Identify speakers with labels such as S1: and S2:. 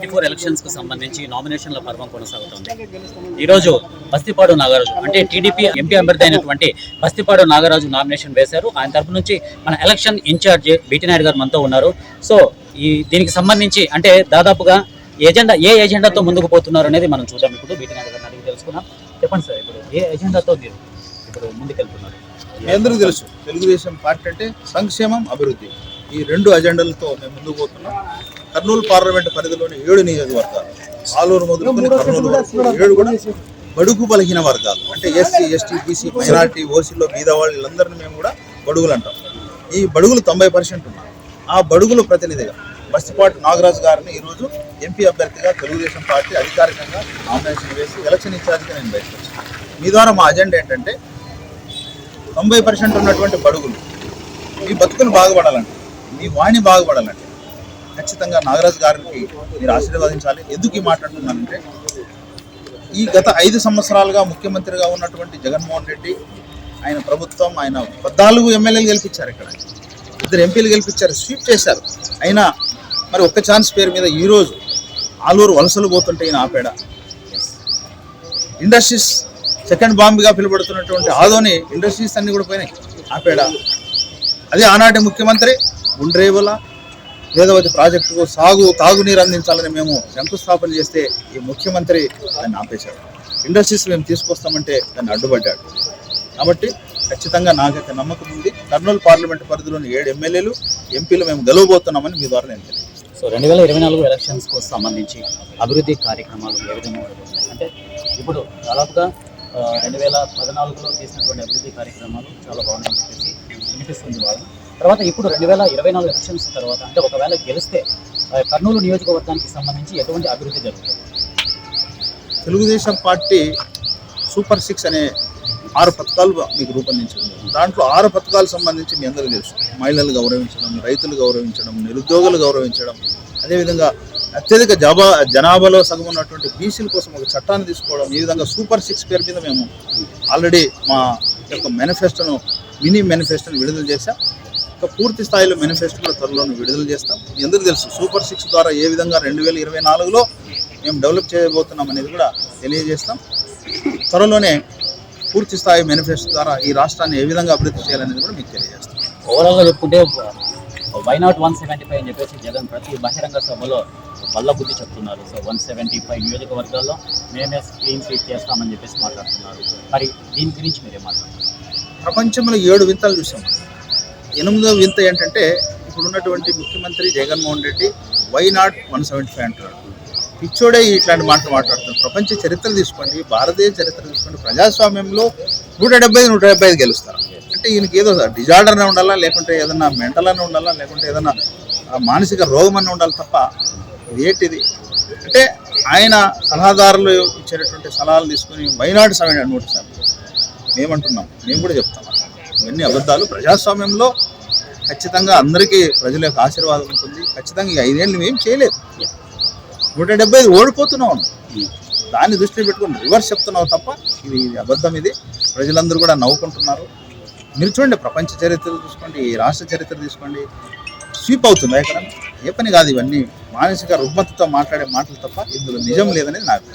S1: Twenty four ఎలక్షన్స్కు సంబంధించి నామినేషన్ల పర్వం కొనసాగుతుంది. ఈరోజు బస్తిపాడు నాగరాజు అంటే టీడీపీ ఎంపీ అభ్యర్థి అయినటువంటి బస్తిపాడు నాగరాజు నామినేషన్ వేశారు. ఆయన తరపు నుంచి మన ఎలక్షన్ ఇన్ఛార్జ్ బీటీ నాయుడు గారు మనతో ఉన్నారు. సో ఈ దీనికి సంబంధించి అంటే దాదాపుగా ఎజెండా ఏ ఎజెండాతో ముందుకు పోతున్నారు అనేది మనం చూద్దాం. ఇప్పుడు బీటీ నాయుడు గారిని అడిగి తెలుసుకున్నాం చెప్పండి సార్ ఇప్పుడు ఏ ఎజెండాతో మీరు ఇప్పుడు ముందుకెళ్తున్నారు?
S2: అందరూ తెలుసు తెలుగుదేశం పార్టీ అంటే సంక్షేమం అభివృద్ధి. ఈ రెండు అజెండాలతో మేము ముందుకు పోతున్నాం. కర్నూలు పార్లమెంట్ పరిధిలోని ఏడు నియోజకవర్గాలు. ఆలూరు మొదలుకొని కర్నూలు ఏడు కూడా బడుగు బలహీన వర్గాలు. అంటే ఎస్సీ ఎస్టీ బీసీ మైనారిటీ ఓసీలో వాళ్ళు వీళ్ళందరినీ మేము కూడా బడుగులు అంటాం. ఈ బడుగులు తొంభై పర్సెంట్ ఉన్నారు ఆ బడుగులు ప్రతినిధిగా బస్తిపాటి నాగరాజు గారిని ఈరోజు ఎంపీ అభ్యర్థిగా తెలుగుదేశం పార్టీ అధికారికంగా నామినేషన్ వేసి ఎలక్షన్ ఇన్ఛార్జ్గా నేను బయటకు వచ్చాను. మీ ద్వారా మా అజెండా ఏంటంటే తొంభై పర్సెంట్ ఉన్నటువంటి బడుగులు మీ బతుకులు బాగుపడాలంటే మీ వాణి బాగుపడాలంటే ఖచ్చితంగా నాగరాజు గారికి మీరు ఆశీర్వదించాలి. ఎందుకు ఈ మాట్లాడుతున్నానంటే ఈ గత ఐదు సంవత్సరాలుగా ముఖ్యమంత్రిగా ఉన్నటువంటి జగన్మోహన్ రెడ్డి ఆయన ప్రభుత్వం ఆయన పద్నాలుగు ఎమ్మెల్యేలు గెలిపించారు ఇక్కడ. ఇద్దరు ఎంపీలు గెలిపించారు స్వీప్ చేశారు. అయినా మరి ఒక్క ఛాన్స్ పేరు మీద ఈరోజు ఆలూరు వలసలు పోతుంటే ఈయన ఆపేడ. ఇండస్ట్రీస్ సెకండ్ బాంబ్గా పిలువడుతున్నటువంటి ఆదోని ఇండస్ట్రీస్ అన్ని కూడా పోయినాయి ఆపేడ. అదే ఆనాటి ముఖ్యమంత్రి గుండ్రేవుల వేదవతి ప్రాజెక్టుకు సాగు తాగునీరు అందించాలని మేము శంకుస్థాపన చేస్తే ఈ ముఖ్యమంత్రి దాన్ని ఆపేశాడు ఇండస్ట్రీస్ మేము తీసుకొస్తామంటే దాన్ని అడ్డుపడ్డాడు. కాబట్టి ఖచ్చితంగా నాకైతే నమ్మకం ఉంది. కర్నూలు పార్లమెంట్ పరిధిలోని ఏడు ఎమ్మెల్యేలు ఎంపీలు మేము గెలవబోతున్నామని మీ ద్వారా నేను
S1: సో రెండు వేల ఇరవై నాలుగు ఎలక్షన్స్కు సంబంధించి అభివృద్ధి కార్యక్రమాలు ఏ విధంగా అంటే ఇప్పుడు దాదాపుగా రెండు వేల పద్నాలుగులో చేసినటువంటి అభివృద్ధి కార్యక్రమాలు చాలా బాగున్నాయని చెప్పేసి వినిపిస్తుంది వాళ్ళు తర్వాత ఇప్పుడు రెండు వేల ఇరవై నాలుగు ఎలక్షన్స్ తర్వాత అంటే ఒకవేళ గెలిస్తే ఆ, కర్నూలు నియోజకవర్గానికి సంబంధించి ఎటువంటి అభివృద్ధి జరుగుతుంది?
S2: తెలుగుదేశం పార్టీ సూపర్ సిక్స్ అనే ఆరు పథకాలు మీకు రూపొందించడం దాంట్లో ఆరు పథకాలు సంబంధించి మీ అందరికీ తెలుసు. మహిళలు గౌరవించడం రైతులు గౌరవించడం నిరుద్యోగులు గౌరవించడం. అదేవిధంగా అత్యధిక జబా జనాభాలో సగం ఉన్నటువంటి బీసీల కోసం ఒక చట్టాన్ని తీసుకోవడం. ఈ విధంగా సూపర్ సిక్స్ పేరు మీద మేము ఆల్రెడీ మా యొక్క మేనిఫెస్టోను మినీ మేనిఫెస్టోను విడుదల చేశాం. ఒక పూర్తి స్థాయిలో మేనిఫెస్టో కూడా త్వరలోనే విడుదల చేస్తాం. మీ అందరికీ తెలుసు? సూపర్ సిక్స్ ద్వారా ఏ విధంగా రెండు వేల ఇరవై నాలుగులో మేము డెవలప్ చేయబోతున్నాం అనేది కూడా తెలియజేస్తాం. త్వరలోనే పూర్తి స్థాయి మేనిఫెస్టో ద్వారా ఈ రాష్ట్రాన్ని ఏ విధంగా అభివృద్ధి చేయాలనేది కూడా మీకు తెలియజేస్తాం.
S1: ఓవరాల్గా చెప్పుకుంటే why not one seventy five అని చెప్పేసి జగన్ ప్రతి బహిరంగ సభలో బల్ల బుద్ధి చెప్తున్నారు. సో వన్ సెవెంటీ ఫైవ్ నియోజకవర్గాల్లో మేమే క్లీన్ స్వీప్ చేస్తామని చెప్పేసి మాట్లాడుతున్నారు. మరి దీని గురించి మీరేం మాట్లాడుతున్నారు?
S2: ప్రపంచంలో ఏడు వింతలు చూసాం. ఎనిమిదో వింత ఏంటంటే ఇప్పుడు ఉన్నటువంటి ముఖ్యమంత్రి Jaganmohan Reddy why not one seventy five అంటున్నాడు. పిచ్చోడే ఇట్లాంటి మాటలు మాట్లాడుతున్నారు ప్రపంచ చరిత్ర తీసుకోండి భారతీయ చరిత్ర తీసుకోండి ప్రజాస్వామ్యంలో నూట డెబ్బై నూట డెబ్బై ఐదు గెలుస్తారు. అంటే ఈయనకి ఏదో డిజార్డర్నే ఉండాలా లేకుంటే ఏదన్నా మెంటల్ అని ఉండాలా లేకుంటే ఏదన్నా మానసిక రోగం అని ఉండాలి తప్ప ఇది ఏంటిది? అంటే ఆయన సలహాదారులు ఇచ్చేటటువంటి సలహాలు తీసుకుని వైనాడు సెవెన్ నూట సెవెన్ మేమంటున్నాం. మేము కూడా చెప్తాం. ఇవన్నీ అబద్ధాలు. ప్రజాస్వామ్యంలో ఖచ్చితంగా అందరికీ ప్రజల యొక్క ఆశీర్వాదం ఉంటుంది. ఖచ్చితంగా ఈ ఐదేళ్ళు మేము చేయలేదు. నూట డెబ్బై ఐదు ఓడిపోతున్నాం దాన్ని దృష్టిలో పెట్టుకుని రివర్స్ చెప్తున్నావు తప్ప ఇది ఇది అబద్ధం ఇది. ప్రజలందరూ కూడా నవ్వుకుంటున్నారు. మీరు చూడండి ప్రపంచ చరిత్ర చూసుకోండి ఈ రాష్ట్ర చరిత్ర తీసుకోండి. స్వీప్ అవుతుంది ఎక్కడ? ఏ పని కాదు ఇవన్నీ. మానసిక రుగ్మతతో మాట్లాడే మాటలు తప్ప ఇందులో నిజం లేదనేది నాకు